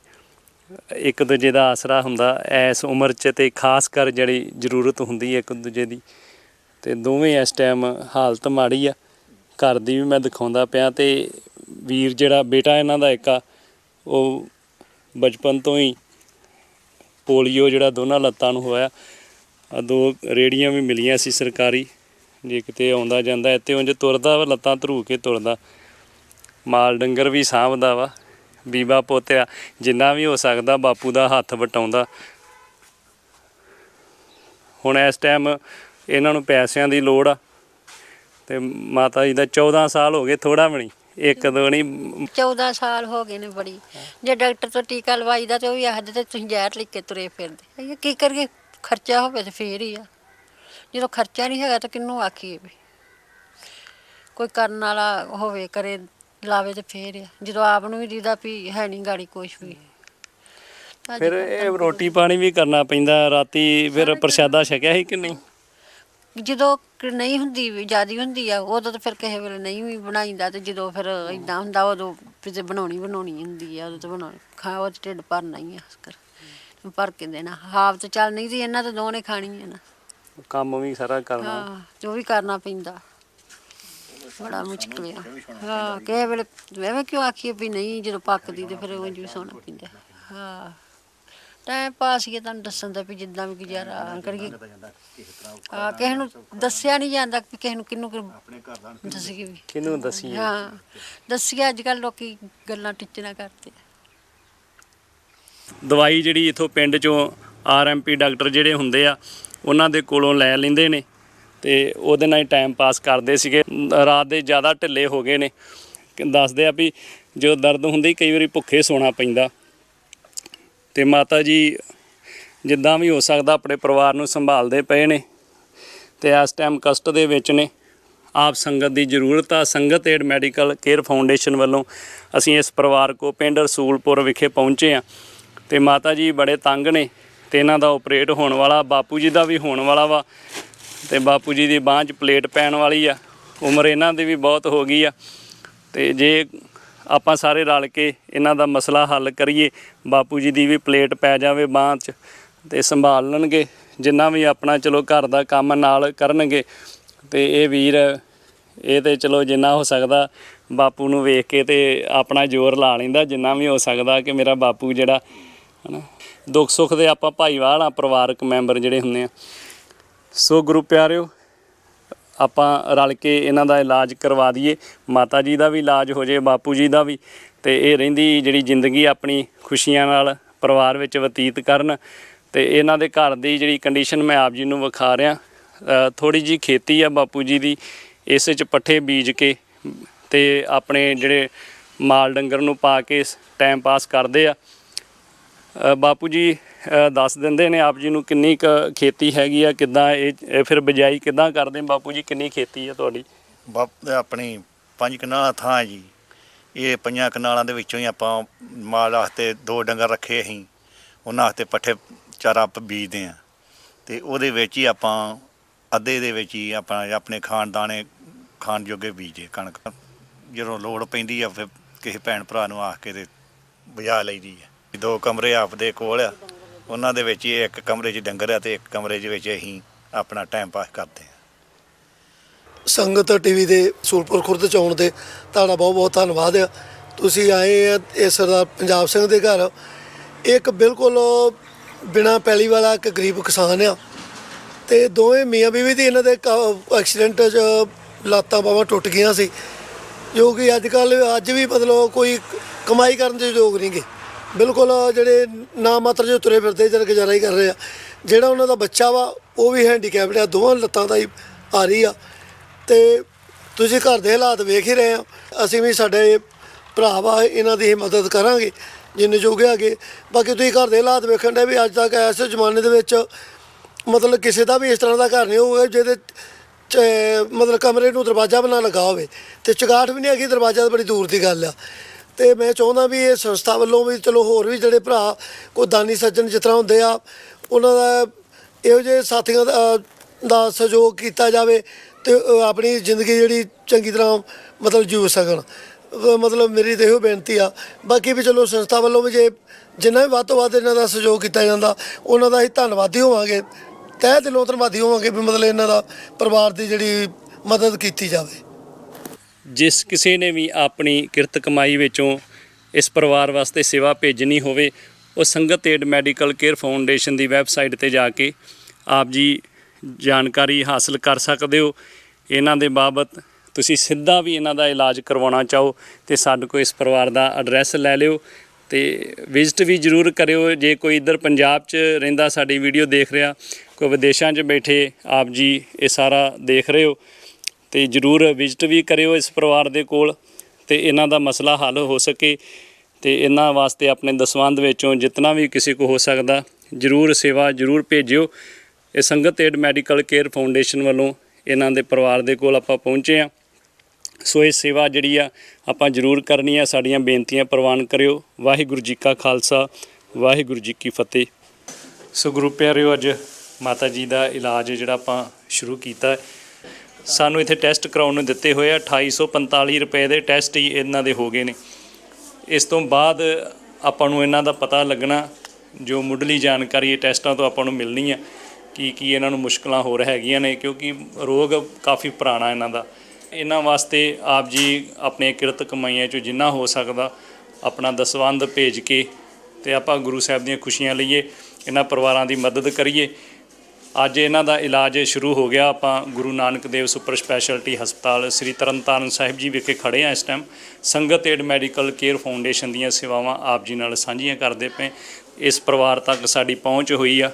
ਇੱਕ ਦੂਜੇ ਦਾ ਆਸਰਾ ਹੁੰਦਾ, ਐਸ ਉਮਰ 'ਚ ਤੇ ਖਾਸ ਕਰ ਜਿਹੜੀ ਜ਼ਰੂਰਤ ਹੁੰਦੀ ਹੈ ਇੱਕ ਦੂਜੇ ਦੀ। ਤੇ ਦੋਵੇਂ ਇਸ ਟਾਈਮ ਹਾਲਤ ਮਾੜੀ ਆ। ਘਰ ਦੀ ਵੀ ਮੈਂ ਦਿਖਾਉਂਦਾ ਪਿਆ ਤੇ ਵੀਰ ਜਿਹੜਾ ਬੇਟਾ ਇਹਨਾਂ ਦਾ ਇੱਕ ਆ, ਉਹ ਬਚਪਨ ਤੋਂ ਹੀ ਪੋਲੀਓ ਜਿਹੜਾ ਦੋਨਾਂ ਲੱਤਾਂ ਨੂੰ ਹੋਇਆ। ਆ ਦੋ ਰੇੜੀਆਂ ਵੀ ਮਿਲੀਆਂ ਸੀ ਸਰਕਾਰੀ, ਜੇ ਕਿਤੇ ਆਉਂਦਾ ਜਾਂਦਾ ਇੱਥੇ ਉਂਝ ਤੁਰਦਾ ਵਾ, ਲੱਤਾਂ ਧਰੂ ਕੇ ਤੁਰਦਾ। ਮਾਲ ਡੰਗਰ ਵੀ ਸਾਂਭਦਾ ਵਾ। ਬੀਬਾ ਪੋਤਿਆ, ਜਿੰਨਾ ਵੀ ਹੋ ਸਕਦਾ ਬਾਪੂ ਦਾ ਹੱਥ ਵਟਾਉਂਦਾ। ਹੁਣ ਇਸ ਟਾਈਮ ਇਹਨਾਂ ਨੂੰ ਪੈਸਿਆਂ ਦੀ ਲੋੜ ਆ। ਤੇ ਮਾਤਾ ਜੀ ਦਾ 14 ਸਾਲ ਹੋ ਗਏ ਥੋੜਾ ਵੀ ਇੱਕ ਦੋ ਨਹੀਂ। 14 ਸਾਲ ਹੋ ਗਏ ਨੇ ਬੜੀ। ਜੇ ਡਾਕਟਰ ਤੋਂ ਟੀਕਾ ਲਵਾਈਦਾ ਤੇ ਉਹ ਵੀ ਆਖਦੇ ਤੇ ਤੁਸੀਂ ਜ਼ਹਿਰ ਲਿਖ ਕੇ ਤੁਰੇ ਫਿਰਦੇ। ਇਹ ਕੀ ਕਰੀਏ, ਖਰਚਾ ਹੋਵੇ ਤੇ ਫੇਰ ਹੀ ਆ। ਜਦੋਂ ਖਰਚਾ ਨਹੀਂ ਹੈਗਾ ਤਾਂ ਕਿੰਨੂੰ ਆਖੀਏ ਵੀ? ਕੋਈ ਕਰਨ ਵਾਲਾ ਹੋਵੇ, ਕਰੇ ਲਾਵੇ ਤੇ ਫੇਰ ਆ। ਜਦੋਂ ਆਪ ਨੂੰ ਵੀ ਦੀਦਾ ਵੀ ਹੈ ਨਹੀਂ ਗਾੜੀ ਕੁਛ ਵੀ। ਅੱਜ ਫਿਰ ਇਹ ਰੋਟੀ ਪਾਣੀ ਵੀ ਕਰਨਾ ਪੈਂਦਾ ਰਾਤੀ ਫਿਰ ਪ੍ਰਸ਼ਾਦਾ ਛਕਿਆ ਸੀ ਕਿ ਨਹੀਂ? ਜਦੋਂ ਕ- ਨਹੀਂ ਹੁੰਦੀ ਵੀ ਜਿਆਦੀ ਹੁੰਦੀ ਆ ਉਦੋਂ ਤਾਂ ਫਿਰ ਕਿਸੇ ਵੇਲੇ ਨਹੀਂ ਵੀ ਬਣਾਈਦਾ ਤੇ ਜਦੋਂ ਫਿਰ ਇਦਾਂ ਹੁੰਦਾ ਉਦੋਂ ਫਿਰ ਜੇ ਬਣਾਉਣੀ ਬਣਾਉਣੀ ਹੁੰਦੀ ਆ ਉਦੋਂ ਤਾਂ ਬਣਾਉਣੀ। ਖਾ ਉਹ 'ਚ ਢਿੱਡ ਭਰਨਾ ਹੀ ਆ ਕਰ ਭਰ ਕੇ ਦੇਣਾ। ਹਾਫ ਤਾਂ ਚੱਲ ਨਹੀਂ ਦੀ ਇਹਨਾਂ ਤਾਂ ਦੋਨੇ ਖਾਣੀ ਆ ਨਾ। ਕੰਮ ਵੀ ਸਾਰਾ ਕਰਨਾ। ਹਾਂ ਜੋ ਵੀ ਕਰਨਾ ਪੈਂਦਾ। ਬੜਾ ਮੁਸ਼ਕਲ ਆ। ਹਾਂ ਕਿਸੇ ਵੇਲੇ ਐਵੇਂ ਕਿਉਂ ਆਖੀਏ ਵੀ ਨਹੀਂ ਜਦੋਂ ਪੱਕਦੀ ਤੇ ਫਿਰ ਉਂਝ ਵੀ ਸੋਣਾ ਪੈਂਦਾ। ਹਾਂ। ਟਾਈਮ ਪਾਸ ਹੀ ਤੁਹਾਨੂੰ ਦੱਸਣ ਦਾ ਵੀ ਜਿੱਦਾਂ ਵੀ ਗੁਜ਼ਾਰਾ ਕਰੀਏ। ਹਾਂ ਕਿਸੇ ਨੂੰ ਦੱਸਿਆ ਨਹੀਂ ਜਾਂਦਾ ਕਿ ਕਿਸੇ ਨੂੰ ਕਿਹਨੂੰ ਕਿ ਦੱਸੀਏ ਵੀ। ਕਿਹਨੂੰ ਦਸੀਏ? ਹਾਂ। ਦੱਸੀਏ ਅੱਜ ਕੱਲ ਲੋਕੀ ਗੱਲਾਂ ਟਿੱਚਣਾ ਕਰਦੇ। ਆ। ਦਵਾਈ ਜਿਹੜੀ ਇਥੋਂ ਪਿੰਡ ਚੋਂ ਆਰਐਮਪੀ ਡਾਕਟਰ ਜਿਹੜੇ ਹੁੰਦੇ ਆ ਉਹਨਾਂ ਦੇ ਕੋਲੋਂ ਲੈ ਲੈਂਦੇ ਨੇ। ਤੇ ਉਹਦੇ ਨਾਲ ਹੀ ਟਾਈਮ ਪਾਸ ਕਰਦੇ ਸੀਗੇ। ਰਾਤ ਦੇ ਜ਼ਿਆਦਾ ਢਿੱਲੇ ਹੋ ਗਏ ਨੇ। ਦੱਸਦੇ ਆ ਵੀ ਜੋ ਦਰਦ ਹੁੰਦੀ, ਕਈ ਵਾਰੀ ਭੁੱਖੇ ਸੌਣਾ ਪੈਂਦਾ। ਤੇ ਮਾਤਾ ਜੀ ਜਿੱਦਾਂ ਵੀ ਹੋ ਸਕਦਾ ਆਪਣੇ ਪਰਿਵਾਰ ਨੂੰ ਸੰਭਾਲਦੇ ਪਏ ਨੇ ਤੇ ਇਸ ਟਾਈਮ ਕਸ਼ਟ ਦੇ ਵਿੱਚ ਨੇ। ਆਪ ਸੰਗਤ ਦੀ ਜ਼ਰੂਰਤ ਆ। ਸੰਗਤ ਏਡ ਮੈਡੀਕਲ ਕੇਅਰ ਫਾਊਂਡੇਸ਼ਨ ਵੱਲੋਂ ਅਸੀਂ ਇਸ ਪਰਿਵਾਰ ਕੋ ਪਿੰਡ ਰਸੂਲਪੁਰ ਵਿਖੇ ਪਹੁੰਚੇ ਆ ਤੇ ਮਾਤਾ ਜੀ ਬੜੇ ਤੰਗ ਨੇ ਤੇ ਇਹਨਾਂ ਦਾ ਆਪਰੇਟ ਹੋਣ ਵਾਲਾ, ਬਾਪੂ ਜੀ ਦਾ ਵੀ ਹੋਣ ਵਾਲਾ ਵਾ। ਤੇ ਬਾਪੂ ਜੀ ਦੀ ਬਾਂਹ 'ਚ ਪਲੇਟ ਪੈਣ ਵਾਲੀ ਆ। ਉਮਰ ਇਹਨਾਂ ਦੀ ਵੀ ਬਹੁਤ ਹੋ ਗਈ ਆ। ਤੇ ਜੇ ਆਪਾਂ ਸਾਰੇ ਰਲ ਕੇ ਇਹਨਾਂ ਦਾ ਮਸਲਾ ਹੱਲ ਕਰੀਏ, ਬਾਪੂ ਜੀ ਦੀ ਵੀ ਪਲੇਟ ਪੈ ਜਾਵੇ ਬਾਂਹ 'ਚ ਤੇ ਸੰਭਾਲ ਲੈਣਗੇ। ਜਿੰਨਾ ਵੀ ਆਪਣਾ ਚਲੋ ਘਰ ਦਾ ਕੰਮ ਨਾਲ ਕਰਨਗੇ। ਤੇ ਇਹ ਵੀਰ, ਇਹ ਤੇ ਚਲੋ ਜਿੰਨਾ ਹੋ ਸਕਦਾ ਬਾਪੂ ਨੂੰ ਵੇਖ ਕੇ ਤੇ ਆਪਣਾ ਜ਼ੋਰ ਲਾ ਲੈਂਦਾ, ਜਿੰਨਾ ਵੀ ਹੋ ਸਕਦਾ ਕਿ ਮੇਰਾ ਬਾਪੂ ਜਿਹੜਾ, ਹਨਾ। ਦੁੱਖ ਸੁੱਖ ਦੇ ਆਪਾਂ ਭਾਈਵਾਲ ਆ, ਪਰਿਵਾਰਕ ਮੈਂਬਰ ਜਿਹੜੇ ਹੁੰਦੇ ਆ। ਸੋ ਗੁਰੂ ਪਿਆਰਿਓ, ਆਪਾਂ ਰਲ ਕੇ ਇਹਨਾਂ ਦਾ ਇਲਾਜ ਕਰਵਾ ਦਈਏ। ਮਾਤਾ ਜੀ ਦਾ ਵੀ ਇਲਾਜ ਹੋ ਜੇ, ਬਾਪੂ ਜੀ ਦਾ ਵੀ। ਤੇ ਇਹ ਰਹਿੰਦੀ ਜਿਹੜੀ ਜ਼ਿੰਦਗੀ ਆਪਣੀ ਖੁਸ਼ੀਆਂ ਨਾਲ ਪਰਿਵਾਰ ਵਿੱਚ ਬਤੀਤ ਕਰਨ। ਤੇ ਇਹਨਾਂ ਦੇ ਘਰ ਦੀ ਜਿਹੜੀ ਕੰਡੀਸ਼ਨ ਮੈਂ ਆਪ ਜੀ ਨੂੰ ਵਿਖਾ ਰਿਹਾ। ਥੋੜੀ ਜੀ ਖੇਤੀ ਆ ਬਾਪੂ ਜੀ ਦੀ, ਇਸ ਵਿੱਚ ਪੱਠੇ ਬੀਜ ਕੇ ਤੇ ਆਪਣੇ ਜਿਹੜੇ ਮਾਲ ਡੰਗਰ ਨੂੰ ਪਾ ਕੇ ਟਾਈਮ ਪਾਸ ਕਰਦੇ ਆ। ਬਾਪੂ ਜੀ ਦੱਸ ਦਿੰਦੇ ਨੇ ਆਪ ਜੀ ਨੂੰ ਕਿੰਨੀ ਕੁ ਖੇਤੀ ਹੈਗੀ ਆ, ਕਿੱਦਾਂ ਇਹ ਫਿਰ ਬਿਜਾਈ ਕਿੱਦਾਂ ਕਰਦੇ? ਬਾਪੂ ਜੀ, ਕਿੰਨੀ ਖੇਤੀ ਆ ਤੁਹਾਡੀ? ਬਾਪ ਆਪਣੀ ਪੰਜ ਕਨਾਲਾਂ ਥਾਂ ਹੈ ਜੀ। ਇਹ ਪੰਜਾਂ ਕਨਾਲਾਂ ਦੇ ਵਿੱਚੋਂ ਹੀ ਆਪਾਂ ਮਾਲ ਵਾਸਤੇ ਦੋ ਡੰਗਰ ਰੱਖੇ ਅਸੀਂ। ਉਹਨਾਂ ਵਾਸਤੇ ਪੱਠੇ ਚਾਰਾ ਆਪ ਬੀਜਦੇ ਆ ਤੇ ਉਹਦੇ ਵਿੱਚ ਹੀ ਆਪਾਂ ਅੱਧੇ ਦੇ ਵਿੱਚ ਹੀ ਆਪਾਂ ਆਪਣੇ ਖਾਣ ਦਾਣੇ ਖਾਣ ਜੋਗੇ ਬੀਜਦੇ ਕਣਕ। ਜਦੋਂ ਲੋੜ ਪੈਂਦੀ ਆ, ਫਿਰ ਕਿਸੇ ਭੈਣ ਭਰਾ ਨੂੰ ਆਖ ਕੇ ਤੇ ਬਜਾ ਲਈਦੀ ਆ। ਦੋ ਕਮਰੇ ਆਪਦੇ ਕੋਲ ਆ। ਉਹਨਾਂ ਦੇ ਵਿੱਚ ਹੀ ਇੱਕ ਕਮਰੇ 'ਚ ਡੰਗਰ ਆ ਤੇ ਇੱਕ ਕਮਰੇ ਦੇ ਵਿੱਚ ਅਸੀਂ ਆਪਣਾ ਟਾਈਮ ਪਾਸ ਕਰਦੇ ਆ ਸੰਗਤ ਟੀਵੀ ਦੇ ਸੂਲਪੁਰ ਖੁਰਦ ਚ ਆਉਣ ਦੇ ਤੁਹਾਡਾ ਬਹੁਤ ਬਹੁਤ ਧੰਨਵਾਦ ਆ। ਤੁਸੀਂ ਆਏ ਆ ਇਹ ਸਰਦਾਰ ਪੰਜਾਬ ਸਿੰਘ ਦੇ ਘਰ। ਇੱਕ ਬਿਲਕੁਲ ਬਿਨਾ ਪੈਲੀ ਵਾਲਾ ਇੱਕ ਗਰੀਬ ਕਿਸਾਨ ਆ। ਤੇ ਦੋਵੇਂ ਮੀਆਂ ਬੀਵੀ ਦੀ ਇਹਨਾਂ ਦੇ ਐਕਸੀਡੈਂਟ 'ਚ ਲਾਤਾਂ ਬਾਹਾਂ ਟੁੱਟ ਗਈਆਂ ਸੀ। ਜੋ ਕਿ ਅੱਜ ਕੱਲ ਅੱਜ ਵੀ ਮਤਲਬ ਕੋਈ ਕਮਾਈ ਕਰਨ ਦੇ ਯੋਗ ਨਹੀਂਗੇ। ਬਿਲਕੁਲ ਜਿਹੜੇ ਨਾ ਮਾਤਰ ਜੋ ਤੁਰੇ ਫਿਰਦੇ ਜਦ ਗੁਜ਼ਾਰਾ ਹੀ ਕਰ ਰਹੇ ਆ। ਜਿਹੜਾ ਉਹਨਾਂ ਦਾ ਬੱਚਾ ਵਾ, ਉਹ ਵੀ ਹੈਂਡੀਕੈਪਡ ਆ, ਦੋਵਾਂ ਲੱਤਾਂ ਦਾ ਹੀ ਆ ਰਹੀ ਆ। ਤੇ ਤੁਸੀਂ ਘਰ ਦੇ ਹਾਲਾਤ ਵੇਖ ਹੀ ਰਹੇ ਆ। ਅਸੀਂ ਵੀ ਸਾਡੇ ਭਰਾ ਵਾ, ਇਹਨਾਂ ਦੀ ਮਦਦ ਕਰਾਂਗੇ, ਜਿੰਨੇ ਜੋਗੇ ਹੈਗੇ। ਬਾਕੀ ਤੁਸੀਂ ਘਰ ਦੇ ਹਾਲਾਤ ਵੇਖਣ ਦੇ ਵੀ ਅੱਜ ਤੱਕ ਐਸੇ ਜ਼ਮਾਨੇ ਦੇ ਵਿੱਚ ਮਤਲਬ ਕਿਸੇ ਦਾ ਵੀ ਇਸ ਤਰ੍ਹਾਂ ਦਾ ਘਰ ਨਹੀਂ ਹੋਊਗਾ, ਜਿਹਦੇ ਚ, ਮਤਲਬ ਕਮਰੇ ਨੂੰ ਦਰਵਾਜ਼ਾ ਬਣਾ ਲਗਾ ਹੋਵੇ। ਤੇ ਚਗਾਠ ਵੀ ਨਹੀਂ ਹੈਗੀ, ਦਰਵਾਜ਼ਾ ਤਾਂ ਬੜੀ ਦੂਰ ਦੀ ਗੱਲ ਆ। ਤੇ ਮੈਂ ਚਾਹੁੰਦਾ ਵੀ ਇਹ ਸੰਸਥਾ ਵੱਲੋਂ ਵੀ ਚਲੋ ਹੋਰ ਵੀ ਜਿਹੜੇ ਭਰਾ, ਕੋਈ ਦਾਨੀ ਸੱਜਣ ਜਿਸ ਤਰ੍ਹਾਂ ਹੁੰਦੇ ਆ, ਉਹਨਾਂ ਦਾ ਇਹੋ ਜਿਹੇ ਸਾਥੀਆਂ ਦਾ ਦਾ ਸਹਿਯੋਗ ਕੀਤਾ ਜਾਵੇ ਤੇ ਆਪਣੀ ਜ਼ਿੰਦਗੀ ਜਿਹੜੀ ਚੰਗੀ ਤਰ੍ਹਾਂ ਮਤਲਬ ਜੀਉ ਸਕਣ। ਮਤਲਬ ਮੇਰੀ ਤਾਂ ਇਹੋ ਬੇਨਤੀ ਆ। ਬਾਕੀ ਵੀ ਚਲੋ ਸੰਸਥਾ ਵੱਲੋਂ ਵੀ ਜੇ ਜਿੰਨਾ ਵੀ ਵੱਧ ਤੋਂ ਵੱਧ ਇਹਨਾਂ ਦਾ ਸਹਿਯੋਗ ਕੀਤਾ ਜਾਂਦਾ, ਉਹਨਾਂ ਦਾ ਅਸੀਂ ਧੰਨਵਾਦੀ ਹੋਵਾਂਗੇ। ਤਹਿ ਦਿਲੋਂ ਧੰਨਵਾਦੀ ਹੋਵਾਂਗੇ ਵੀ ਮਤਲਬ ਇਹਨਾਂ ਦਾ ਪਰਿਵਾਰ ਦੀ ਜਿਹੜੀ ਮਦਦ ਕੀਤੀ ਜਾਵੇ। ਜਿਸ ਕਿਸੇ ਨੇ ਵੀ ਆਪਣੀ ਕਿਰਤ ਕਮਾਈ ਵਿੱਚੋਂ ਇਸ ਪਰਿਵਾਰ ਵਾਸਤੇ ਸੇਵਾ ਭੇਜਣੀ ਹੋਵੇ, ਉਹ Sangat aid medical care foundation ਦੀ ਵੈਬਸਾਈਟ ਤੇ ਜਾ ਕੇ ਆਪ ਜੀ ਜਾਣਕਾਰੀ ਹਾਸਲ ਕਰ ਸਕਦੇ ਹੋ। ਇਹਨਾਂ ਦੇ ਬਾਬਤ ਤੁਸੀਂ ਸਿੱਧਾ ਵੀ ਇਹਨਾਂ ਦਾ ਇਲਾਜ ਕਰਵਾਉਣਾ ਚਾਹੋ ਤੇ ਸਾਡੇ ਕੋਲ ਇਸ ਪਰਿਵਾਰ ਦਾ ਐਡਰੈਸ ਲੈ ਲਿਓ ਤੇ ਵਿਜ਼ਿਟ ਵੀ ਜ਼ਰੂਰ ਕਰਿਓ। ਜੇ ਕੋਈ ਇੱਧਰ ਪੰਜਾਬ 'ਚ ਰਹਿੰਦਾ ਸਾਡੀ ਵੀਡੀਓ ਦੇਖ ਰਿਹਾ, ਕੋਈ ਵਿਦੇਸ਼ਾਂ 'ਚ ਬੈਠੇ ਆਪ ਜੀ ਇਹ ਸਾਰਾ ਦੇਖ ਰਹੇ ਹੋ। ਤੇ ਜਰੂਰ ਵਿਜ਼ਿਟ ਵੀ ਕਰਿਓ ਇਸ ਪਰਿਵਾਰ ਦੇ ਕੋਲ ਤੇ ਇਹਨਾਂ ਦਾ ਮਸਲਾ ਹੱਲ ਹੋ ਸਕੇ ਤੇ ਇਹਨਾਂ ਵਾਸਤੇ ਆਪਣੇ ਦਸਵੰਧ ਵਿੱਚੋਂ ਜਿੰਨਾ ਵੀ ਕਿਸੇ ਕੋ ਹੋ ਸਕਦਾ, ਜਰੂਰ ਸੇਵਾ ਜਰੂਰ ਭੇਜਿਓ। ਇਹ ਸੰਗਤ ਏਡ ਮੈਡੀਕਲ ਕੇਅਰ ਫਾਊਂਡੇਸ਼ਨ ਵੱਲੋਂ ਇਹਨਾਂ ਦੇ ਪਰਿਵਾਰ ਦੇ ਕੋਲ ਆਪਾਂ ਪਹੁੰਚੇ ਆ ਸੋ ਇਹ ਸੇਵਾ ਜਿਹੜੀ ਆ, ਆਪਾਂ ਜਰੂਰ ਕਰਨੀ ਆ, ਸਾਡੀਆਂ ਬੇਨਤੀਆਂ ਪ੍ਰਵਾਨ ਕਰਿਓ। ਵਾਹਿਗੁਰੂ ਜੀ ਕਾ ਖਾਲਸਾ, ਵਾਹਿਗੁਰੂ ਜੀ ਕੀ ਫਤਿਹ। ਸੋ ਗੁਰੂ ਪਿਆਰਿਓ, ਅੱਜ ਮਾਤਾ ਜੀ ਦਾ ਇਲਾਜ ਜਿਹੜਾ ਆਪਾਂ ਸ਼ੁਰੂ ਕੀਤਾ ਸਾਨੂੰ ਇੱਥੇ ਟੈਸਟ ਕਰਾਉਣ ਨੂੰ ਦਿੱਤੇ ਹੋਏ ਆ। 2845 ਰੁਪਏ ਦੇ ਟੈਸਟ ਹੀ ਇਹਨਾਂ ਦੇ ਹੋ ਗਏ ਨੇ। ਇਸ ਤੋਂ ਬਾਅਦ ਆਪਾਂ ਨੂੰ ਇਹਨਾਂ ਦਾ ਪਤਾ ਲੱਗਣਾ, ਜੋ ਮੁੱਢਲੀ ਜਾਣਕਾਰੀ ਇਹ ਟੈਸਟਾਂ ਤੋਂ ਆਪਾਂ ਨੂੰ ਮਿਲਣੀ ਆ, ਕੀ ਕੀ ਇਹਨਾਂ ਨੂੰ ਮੁਸ਼ਕਲਾਂ ਹੋਰ ਹੈਗੀਆਂ ਨੇ, ਕਿਉਂਕਿ ਰੋਗ ਕਾਫੀ ਪੁਰਾਣਾ ਇਹਨਾਂ ਦਾ। ਇਹਨਾਂ ਵਾਸਤੇ ਆਪ ਜੀ ਆਪਣੇ ਕਿਰਤ ਕਮਾਈਆਂ ਚੋਂ ਜਿੰਨਾ ਹੋ ਸਕਦਾ, ਆਪਣਾ ਦਸਵੰਧ ਭੇਜ ਕੇ ਤੇ ਆਪਾਂ ਗੁਰੂ ਸਾਹਿਬ ਦੀਆਂ ਖੁਸ਼ੀਆਂ ਲਈਏ, ਇਹਨਾਂ ਪਰਿਵਾਰਾਂ ਦੀ ਮਦਦ ਕਰੀਏ। ਅੱਜ ਇਹਨਾਂ ਦਾ ਇਲਾਜ ਸ਼ੁਰੂ ਹੋ ਗਿਆ। ਆਪਾਂ ਗੁਰੂ ਨਾਨਕ ਦੇਵ ਸੁਪਰ ਸਪੈਸ਼ਲਟੀ ਹਸਪਤਾਲ ਸ੍ਰੀ ਤਰਨਤਾਰਨ ਸਾਹਿਬ ਜੀ ਵਿਖੇ ਖੜੇ ਆ ਇਸ ਟਾਈਮ ਸੰਗਤ ਏਡ ਮੈਡੀਕਲ ਕੇਅਰ ਫਾਊਂਡੇਸ਼ਨ ਦੀਆਂ ਸੇਵਾਵਾਂ ਆਪ ਜੀ ਨਾਲ ਸਾਂਝੀਆਂ ਕਰਦੇ ਪਏ। ਇਸ ਪਰਿਵਾਰ ਤੱਕ ਸਾਡੀ ਪਹੁੰਚ ਹੋਈ ਆ।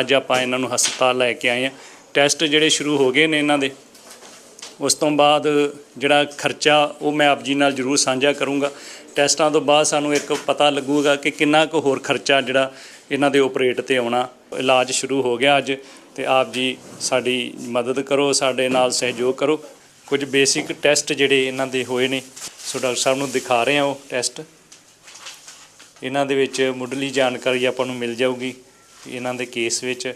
ਅੱਜ ਆਪਾਂ ਇਹਨਾਂ ਨੂੰ ਹਸਪਤਾਲ ਲੈ ਕੇ ਆਏ ਆ ਟੈਸਟ ਜਿਹੜੇ ਸ਼ੁਰੂ ਹੋ ਗਏ ਨੇ ਇਹਨਾਂ ਦੇ। ਉਸ ਤੋਂ ਬਾਅਦ ਜਿਹੜਾ ਖਰਚਾ ਉਹ ਮੈਂ ਆਪ ਜੀ ਨਾਲ ਜ਼ਰੂਰ ਸਾਂਝਾ ਕਰੂੰਗਾ। ਟੈਸਟਾਂ ਤੋਂ ਬਾਅਦ ਸਾਨੂੰ ਇੱਕ ਪਤਾ ਲੱਗੂਗਾ ਕਿ ਕਿੰਨਾ ਕੁ ਹੋਰ ਖਰਚਾ ਜਿਹੜਾ ਇਹਨਾਂ ਦੇ ਆਪਰੇਟ ਤੇ ਆਉਣਾ। ਇਲਾਜ ਸ਼ੁਰੂ ਹੋ ਗਿਆ ਅੱਜ। ਤੇ ਆਪ ਜੀ ਸਾਡੀ ਮਦਦ ਕਰੋ ਸਾਡੇ ਨਾਲ ਸਹਿਯੋਗ ਕਰੋ। ਕੁਝ ਬੇਸਿਕ ਟੈਸਟ ਜਿਹੜੇ ਇਹਨਾਂ ਦੇ ਹੋਏ ਨੇ ਸੋ ਡਾਕਟਰ ਸਾਹਿਬ ਨੂੰ ਦਿਖਾ ਰਹੇ ਹਾਂ ਉਹ ਟੈਸਟ। ਇਹਨਾਂ ਦੇ ਵਿੱਚ ਮੁੱਢਲੀ ਜਾਣਕਾਰੀ ਆਪਾਂ ਨੂੰ ਮਿਲ ਜਾਊਗੀ ਇਹਨਾਂ ਦੇ ਕੇਸ ਵਿੱਚ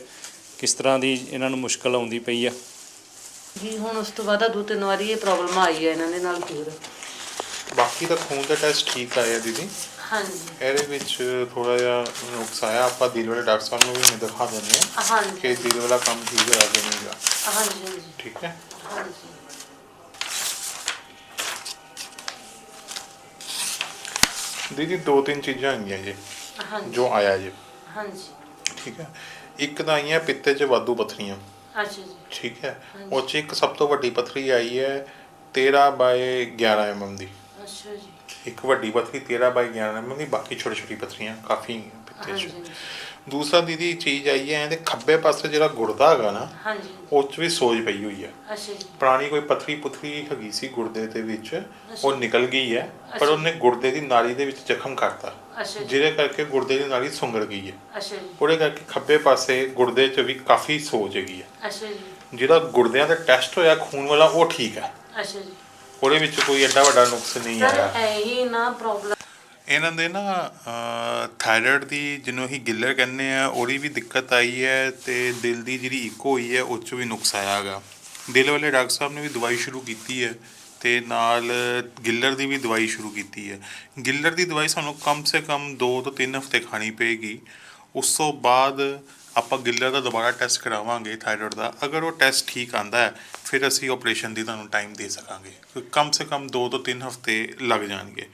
ਕਿਸ ਤਰ੍ਹਾਂ ਦੀ ਇਹਨਾਂ ਨੂੰ ਮੁਸ਼ਕਲ ਆਉਂਦੀ ਪਈ ਆ। ਜੀ ਹੁਣ ਉਸ ਤੋਂ ਬਾਅਦ ਆ ਦੋ ਤਿੰਨ ਵਾਰੀ ਇਹ ਪ੍ਰੋਬਲਮ ਆਈ ਹੈ ਇਹਨਾਂ ਦੇ ਨਾਲ ਫਿਰ। ਬਾਕੀ ਤਾਂ ਖੂਨ ਦਾ ਟੈਸਟ ਠੀਕ ਆਇਆ ਦੀਦੀ। ਹਾਂਜੀ। ਇਹਦੇ ਵਿੱਚ ਥੋੜਾ ਜਿਹਾ ਨੁਕਸ ਆਇਆ ਆਪਾਂ ਦਿਲ ਵਾਲੇ ਡਾਕਟਰ ਸਾਹਿਬ ਨੂੰ ਵੀ ਦਿਖਾ ਦਿੰਦੇ ਹਾਂ ਹਾਂਜੀ। ਕਿ ਦਿਲ ਵਾਲਾ ਕੰਮ ਠੀਕ ਹੋਇਆ ਕਿ ਹਾਂਜੀ ਹਾਂਜੀ। ਠੀਕ ਹੈ। ਹਾਂਜੀ। ਦੀਦੀ ਦੋ ਤਿੰਨ ਚੀਜ਼ਾਂ ਆਈਆਂ ਜੀ ਹਾਂਜੀ। ਜੋ ਆਇਆ ਜੀ। ਹਾਂਜੀ। ਠੀਕ ਹੈ। ਇੱਕ ਤਾਂ ਆਈਆਂ ਪਿੱਤੇ 'ਚ ਵਾਧੂ ਪੱਥਰੀਆਂ। ਅੱਛਾ ਜੀ। ਠੀਕ ਹੈ। ਉਹ 'ਚ ਇੱਕ ਸਭ ਤੋਂ ਵੱਡੀ ਪੱਥਰੀ ਆਈ ਹੈ 13 ਬਾਏ 11 mm ਦੀ। ਅੱਛਾ ਜੀ। ਇੱਕ ਵੱਡੀ ਪੱਥਰੀ 13 ਬਾਈ 11 mm ਦੀ ਬਾਕੀ ਛੋਟੀ ਛੋਟੀ ਪੱਥਰੀਆਂ ਕਾਫੀ ਪਿੱਤੇ 'ਚ। ਦੂਸਰਾ ਦੀਦੀ ਚੀਜ਼ ਆਈ ਹੈ ਇਹਦੇ ਖੱਬੇ ਪਾਸੇ ਜਿਹੜਾ ਗੁਰਦਾ ਹੈਗਾ ਨਾ ਹਾਂਜੀ। ਉਹ 'ਚ ਵੀ ਸੋਜ ਪਈ ਹੋਈ ਹੈ ਅੱਛਾ ਜੀ। ਪੁਰਾਣੀ ਕੋਈ ਪਥਰੀ ਪੁਥਰੀ ਹੈਗੀ ਸੀ ਗੁਰਦੇ ਦੇ ਵਿੱਚ ਉਹ ਨਿਕਲ ਗਈ ਹੈ ਪਰ ਉਹਨੇ ਗੁਰਦੇ ਦੀ ਨਾੜੀ ਦੇ ਵਿੱਚ ਜ਼ਖਮ ਕਰਤਾ। ਜਿਹਦੇ ਕਰਕੇ ਗੁਰਦੇ ਦੀ ਨਾੜੀ ਸੁੰਗੜ ਗਈ ਹੈ। ਅੱਛਾ ਜੀ। ਉਹਦੇ ਕਰਕੇ ਖੱਬੇ ਪਾਸੇ ਗੁਰਦੇ 'ਚ ਵੀ ਕਾਫੀ ਸੋਜ ਹੈਗੀ ਹੈ ਅੱਛਾ ਜੀ। ਜਿਹੜਾ ਗੁਰਦਿਆਂ ਦਾ ਟੈਸਟ ਹੋਇਆ ਖੂਨ ਵਾਲਾ ਉਹ ਠੀਕ ਹੈ। ਅੱਛਾ ਜੀ। ਉਹਦੇ ਵਿੱਚ ਕੋਈ ਐਡਾ ਵੱਡਾ ਨੁਕਸ ਨਹੀਂ ਸਰ ਆਇਆ। ਇਹੀ ਨਾ ਪ੍ਰੋਬਲਮ ਇਹਨਾਂ ਦੇ ਨਾ ਥਾਇਰਾਇਡ ਦੀ ਜਿਹਨੂੰ ਅਸੀਂ ਗਿੱਲਰ ਕਹਿੰਦੇ ਆ ਉਹਦੀ ਵੀ ਦਿੱਕਤ ਆਈ ਹੈ ਤੇ ਦਿਲ ਦੀ ਜਿਹੜੀ ਇਕੋ ਹੋਈ ਹੈ ਉਹ 'ਚ ਵੀ ਨੁਕਸ ਆਇਆ ਹੈਗਾ। ਦਿਲ ਵਾਲੇ ਡਾਕਟਰ ਸਾਹਿਬ ਨੇ ਵੀ ਦਵਾਈ ਸ਼ੁਰੂ ਕੀਤੀ ਹੈ ਤੇ ਨਾਲ ਗਿੱਲਰ ਦੀ ਵੀ ਦਵਾਈ ਸ਼ੁਰੂ ਕੀਤੀ ਹੈ। ਗਿੱਲਰ ਦੀ ਦਵਾਈ ਸਾਨੂੰ ਕਮ ਸੇ ਕਮ 2 ਤੋਂ 3 ਹਫ਼ਤੇ ਖਾਣੀ ਪਏਗੀ। ਉਸ ਤੋਂ ਬਾਅਦ ਆਪਾਂ ਗਿੱਲਰ ਦਾ ਦੁਬਾਰਾ ਟੈਸਟ ਕਰਾਵਾਂਗੇ ਥਾਇਰਾਇਡ ਦਾ। ਅਗਰ ਉਹ ਟੈਸਟ ਠੀਕ ਆਂਦਾ ਹੈ ਫਿਰ ਅਸੀਂ ਆਪਰੇਸ਼ਨ ਦੀ ਤੁਹਾਨੂੰ ਟਾਈਮ ਦੇ ਸਕਾਂਗੇ। ਕਮ ਸੇ ਕਮ 2 ਤੋਂ 3 ਹਫ਼ਤੇ ਲੱਗ ਜਾਣਗੇ।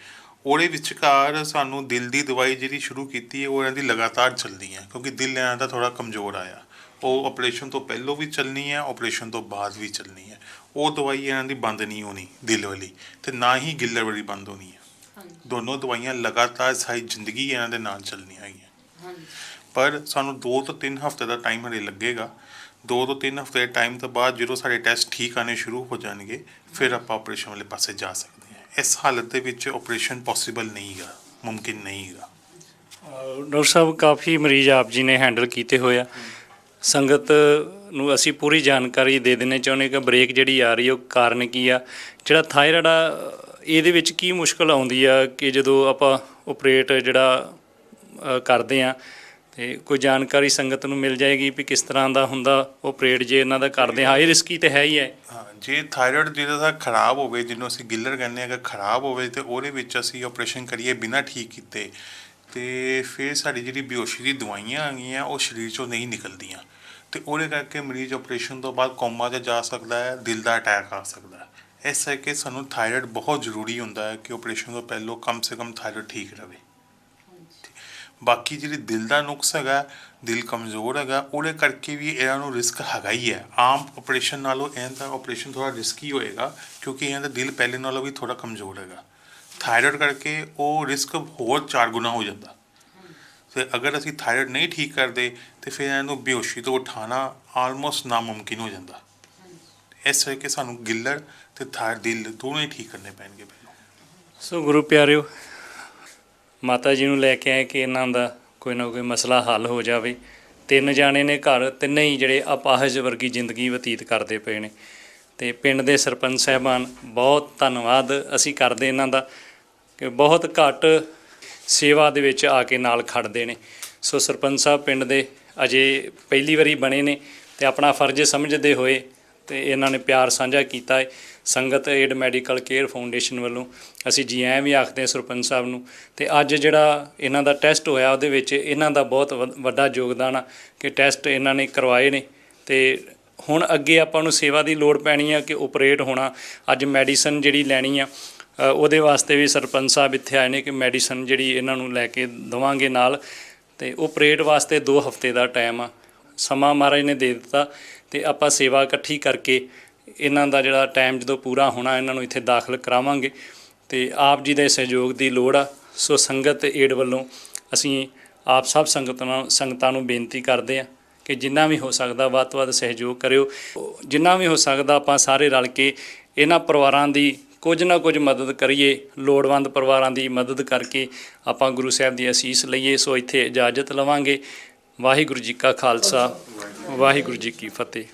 ਉਹਦੇ ਵਿਚਕਾਰ ਸਾਨੂੰ ਦਿਲ ਦੀ ਦਵਾਈ ਜਿਹੜੀ ਸ਼ੁਰੂ ਕੀਤੀ ਹੈ ਉਹ ਇਹਨਾਂ ਦੀ ਲਗਾਤਾਰ ਚੱਲਦੀ ਹੈ। ਕਿਉਂਕਿ ਦਿਲ ਇਹਨਾਂ ਦਾ ਥੋੜਾ ਕਮਜ਼ੋਰ ਆਇਆ। ਉਹ ਆਪਰੇਸ਼ਨ ਤੋਂ ਪਹਿਲਾਂ ਵੀ ਚੱਲਣੀ ਹੈ ਆਪਰੇਸ਼ਨ ਤੋਂ ਬਾਅਦ ਵੀ ਚੱਲਣੀ ਹੈ। ਉਹ ਦਵਾਈ ਇਹਨਾਂ ਦੀ ਬੰਦ ਨਹੀਂ ਹੋਣੀ ਦਿਲ ਵਾਲੀ ਤੇ ਨਾ ਹੀ ਗਿੱਲਰ ਵਾਲੀ ਬੰਦ ਹੋਣੀ ਹੈ। ਦੋਨੋਂ ਦਵਾਈਆਂ ਲਗਾਤਾਰ ਸਾਰੀ ਜ਼ਿੰਦਗੀ ਇਹਨਾਂ ਦੇ ਨਾਲ ਚੱਲਣੀਆਂ ਹੈਗੀਆਂ। ਹਾਂਜੀ। ਪਰ ਸਾਨੂੰ 2 ਤੋਂ 3 ਹਫ਼ਤੇ ਦਾ ਟਾਈਮ ਹਲੇ ਲੱਗੇਗਾ। 2 ਤੋਂ 3 ਹਫ਼ਤੇ ਦੇ ਟਾਈਮ ਤੋਂ ਬਾਅਦ ਜਦੋਂ ਸਾਡੇ ਟੈਸਟ ਠੀਕ ਆਣੇ ਸ਼ੁਰੂ ਹੋ ਜਾਣਗੇ, ਫਿਰ ਆਪਾਂ ਆਪਰੇਸ਼ਨ ਵਾਲੇ ਪਾਸੇ ਜਾ ਸਕਦੇ ਹਾਂ। ਇਸ ਹਾਲਤ ਦੇ ਵਿੱਚ ਆਪਰੇਸ਼ਨ ਪੋਸੀਬਲ ਨਹੀਂ ਹੈਗਾ ਮੁਮਕਿਨ ਨਹੀਂ ਡਾਕਟਰ ਸਾਹਿਬ, ਕਾਫੀ ਮਰੀਜ਼ ਆਪ ਜੀ ਨੇ ਹੈਂਡਲ ਕੀਤੇ ਹੋਏ ਆ। ਸੰਗਤ ਨੂੰ ਅਸੀਂ ਪੂਰੀ ਜਾਣਕਾਰੀ ਦੇ ਦੇਣੇ ਚਾਹੁੰਦੇ ਕਿ ਬ੍ਰੇਕ ਜਿਹੜੀ ਆ ਰਹੀ ਹੈ ਉਹ ਕਾਰਨ ਕੀ ਆ? ਜਿਹੜਾ ਥਾਇਰਾਇਡ ਆ, ਇਹਦੇ ਵਿੱਚ ਕੀ ਮੁਸ਼ਕਲ ਆਉਂਦੀ ਆ ਕਿ ਜਦੋਂ ਆਪਾਂ ਆਪਰੇਟ ਜਿਹੜਾ ਕਰਦੇ ਆ ਤੇ ਕੋਈ ਜਾਣਕਾਰੀ ਸੰਗਤ ਨੂੰ ਮਿਲ ਜਾਏਗੀ ਵੀ ਕਿਸ ਤਰ੍ਹਾਂ ਦਾ ਹੁੰਦਾ ਆਪਰੇਟ ਜੇ ਇਹਨਾਂ ਦਾ ਕਰਦੇ ਹਾਂ। ਇਹ ਰਿਸਕੀ ਤੇ ਹੈ ਹੀ ਹੈ। ਹਾਂ, ਜੇ ਥਾਇਰਾਇਡ ਜਿਹਦਾ ਖਰਾਬ ਹੋਵੇ, ਜਿਹਨੂੰ ਅਸੀਂ ਗਿੱਲਰ ਕਹਿੰਦੇ ਆ ਅਗਰ ਖਰਾਬ ਹੋਵੇ ਤੇ ਉਹਦੇ ਵਿੱਚ ਅਸੀਂ ਆਪਰੇਸ਼ਨ ਕਰੀਏ ਬਿਨਾਂ ਠੀਕ ਕੀਤੇ, ਤੇ ਫਿਰ ਸਾਡੀ ਜਿਹੜੀ ਬਿਓਸ਼ੀ ਦੀ ਦਵਾਈਆਂ ਆ ਗਈਆਂ, ਉਹ ਸਰੀਰ ਚੋਂ ਨਹੀਂ ਨਿਕਲਦੀਆਂ। ਤੇ ਉਹਦੇ ਕਰਕੇ ਮਰੀਜ਼ ਆਪਰੇਸ਼ਨ ਤੋਂ ਬਾਅਦ ਕੋਮਾ 'ਚ ਜਾ ਸਕਦਾ ਹੈ, ਦਿਲ ਦਾ ਅਟੈਕ ਆ ਸਕਦਾ ਹੈ। ਇਸ ਕਰਕੇ ਸਾਨੂੰ ਥਾਇਰਾਇਡ ਬਹੁਤ ਜ਼ਰੂਰੀ ਹੁੰਦਾ ਹੈ ਕਿ ਆਪਰੇਸ਼ਨ ਤੋਂ ਪਹਿਲਾਂ ਕਮ ਸੇ ਕਮ ਥਾਇਰਾਇਡ ਠੀਕ ਰਹੇ। ਬਾਕੀ ਜਿਹੜੀ ਦਿਲ ਦਾ ਨੁਕਸ ਹੈਗਾ, ਦਿਲ ਕਮਜ਼ੋਰ ਹੈਗਾ, ਉਹਦੇ ਕਰਕੇ ਵੀ ਇਹਨਾਂ ਨੂੰ ਰਿਸਕ ਹੈਗਾ ਹੀ ਹੈ। ਆਮ ਆਪਰੇਸ਼ਨ ਨਾਲੋਂ ਇਹਨਾਂ ਦਾ ਆਪਰੇਸ਼ਨ ਥੋੜਾ ਰਿਸਕੀ ਹੋਏਗਾ, ਕਿਉਂਕਿ ਇਹਨਾਂ ਦਾ ਦਿਲ ਪਹਿਲੇ ਨਾਲੋਂ ਵੀ ਥੋੜਾ ਕਮਜ਼ੋਰ ਹੈਗਾ। ਥਾਇਰਾਇਡ ਕਰਕੇ ਉਹ ਰਿਸਕ ਹੋਰ ਚਾਰ ਗੁਣਾ ਹੋ ਜਾਂਦਾ। ਤੇ ਅਗਰ ਅਸੀਂ ਥਾਇਰਾਇਡ ਨਹੀਂ ਠੀਕ ਕਰਦੇ, ਤੇ ਫਿਰ ਇਹਨਾਂ ਨੂੰ ਬੇਹੋਸ਼ੀ ਤੋਂ ਉਠਾਣਾ ਆਲਮੋਸਟ ਨਾਮੁਮਕਿਨ ਹੋ ਜਾਂਦਾ। ਇਸ ਕਰਕੇ ਸਾਨੂੰ ਗਿੱਲਰ ਤੇ ਥਾਇਰ ਦਿਲ ਦੋਵੇਂ ਹੀ ਠੀਕ ਕਰਨੇ ਪੈਣਗੇ। ਪਹਿਲਾਂ ਸੋ ਗੁਰੂ ਪਿਆਰਿਓ ਮਾਤਾ ਜੀ ਨੂੰ ਲੈ ਕੇ ਆਏ ਕਿ ਇਹਨਾਂ ਦਾ ਕੋਈ ਨਾ ਕੋਈ ਮਸਲਾ ਹੱਲ ਹੋ ਜਾਵੇ। ਤਿੰਨ ਜਾਣੇ ਨੇ ਘਰ, ਤਿੰਨੇ ਹੀ ਜਿਹੜੇ ਅਪਾਹਜ ਵਰਗੀ ਜ਼ਿੰਦਗੀ ਬਤੀਤ ਕਰਦੇ ਪਏ ਨੇ। ਤੇ ਪਿੰਡ ਦੇ ਸਰਪੰਚ ਸਾਹਿਬਾਨ, ਬਹੁਤ ਧੰਨਵਾਦ ਅਸੀਂ ਕਰਦੇ ਇਹਨਾਂ ਦਾ ਕਿ ਬਹੁਤ ਘੱਟ ਸੇਵਾ ਦੇ ਵਿੱਚ ਆ ਕੇ ਨਾਲ ਖੜਦੇ ਨੇ। ਸੋ ਸਰਪੰਚ ਸਾਹਿਬ ਪਿੰਡ ਦੇ ਅਜੇ ਪਹਿਲੀ ਵਾਰੀ ਬਣੇ ਨੇ ਤੇ ਆਪਣਾ ਫਰਜ਼ ਸਮਝਦੇ ਹੋਏ ਤੇ ਇਹਨਾਂ ਨੇ ਪਿਆਰ ਸਾਂਝਾ ਕੀਤਾ ਹੈ। ਸੰਗਤ ਏਡ ਮੈਡੀਕਲ ਕੇਅਰ ਫਾਊਂਡੇਸ਼ਨ ਵੱਲੋਂ ਅਸੀਂ ਜੀ ਐਂ ਵੀ ਆਖਦੇ ਹਾਂ ਸਰਪੰਚ ਸਾਹਿਬ ਨੂੰ ਤੇ ਅੱਜ ਜਿਹੜਾ ਇਹਨਾਂ ਦਾ ਟੈਸਟ ਹੋਇਆ ਉਹਦੇ ਵਿੱਚ ਇਹਨਾਂ ਦਾ ਬਹੁਤ ਵ- ਵੱਡਾ ਯੋਗਦਾਨ ਆ ਕਿ ਟੈਸਟ ਇਹਨਾਂ ਨੇ ਕਰਵਾਏ ਨੇ ਤੇ ਹੁਣ ਅੱਗੇ ਆਪਾਂ ਨੂੰ ਸੇਵਾ ਦੀ ਲੋੜ ਪੈਣੀ ਆ ਕਿ ਆਪਰੇਟ ਹੋਣਾ। ਅੱਜ ਮੈਡੀਸਨ ਜਿਹੜੀ ਲੈਣੀ ਆ ਉਹਦੇ ਵਾਸਤੇ ਵੀ ਸਰਪੰਚ ਸਾਹਿਬ ਇੱਥੇ ਆਏ ਨੇ ਕਿ ਮੈਡੀਸਨ ਜਿਹੜੀ ਇਹਨਾਂ ਨੂੰ ਲੈ ਕੇ ਦਵਾਂਗੇ ਨਾਲ ਤੇ ਆਪਰੇਟ ਵਾਸਤੇ 2 ਹਫ਼ਤੇ ਦਾ ਟਾਈਮ ਆ। ਸਮਾਂ ਮਹਾਰਾਜ ਨੇ ਦੇ ਦਿੱਤਾ ਤੇ ਆਪਾਂ ਸੇਵਾ ਇਕੱਠੀ ਕਰਕੇ ਇਹਨਾਂ ਦਾ ਜਿਹੜਾ ਟਾਈਮ ਜਦੋਂ ਪੂਰਾ ਹੋਣਾ, ਇਹਨਾਂ ਨੂੰ ਇੱਥੇ ਦਾਖਲ ਕਰਾਵਾਂਗੇ। ਤੇ ਆਪ ਜੀ ਦੇ ਸਹਿਯੋਗ ਦੀ ਲੋੜ ਆ। ਸੋ ਸੰਗਤ ਏਡ ਵੱਲੋਂ ਅਸੀਂ ਆਪ ਸਭ ਸੰਗਤ ਨੂੰ ਸੰਗਤਾਂ ਨੂੰ ਬੇਨਤੀ ਕਰਦੇ ਆ ਕਿ ਜਿੰਨਾ ਵੀ ਹੋ ਸਕਦਾ ਵੱਧ ਤੋਂ ਵੱਧ ਸਹਿਯੋਗ ਕਰਿਓ। ਜਿੰਨਾ ਵੀ ਹੋ ਸਕਦਾ ਆਪਾਂ ਸਾਰੇ ਰਲ ਕੇ ਇਹਨਾਂ ਪਰਿਵਾਰਾਂ ਦੀ ਕੁਝ ਨਾ ਕੁਝ ਮਦਦ ਕਰੀਏ, ਲੋੜਵੰਦ ਪਰਿਵਾਰਾਂ ਦੀ ਮਦਦ ਕਰਕੇ ਆਪਾਂ ਗੁਰੂ ਸਾਹਿਬ ਦੀ ਅਸੀਸ ਲਈਏ। ਸੋ ਇੱਥੇ ਇਜਾਜ਼ਤ ਲਵਾਂਗੇ। ਵਾਹਿਗੁਰੂ ਜੀ ਕਾ ਖਾਲਸਾ, ਵਾਹਿਗੁਰੂ ਜੀ ਕੀ ਫਤਿਹ।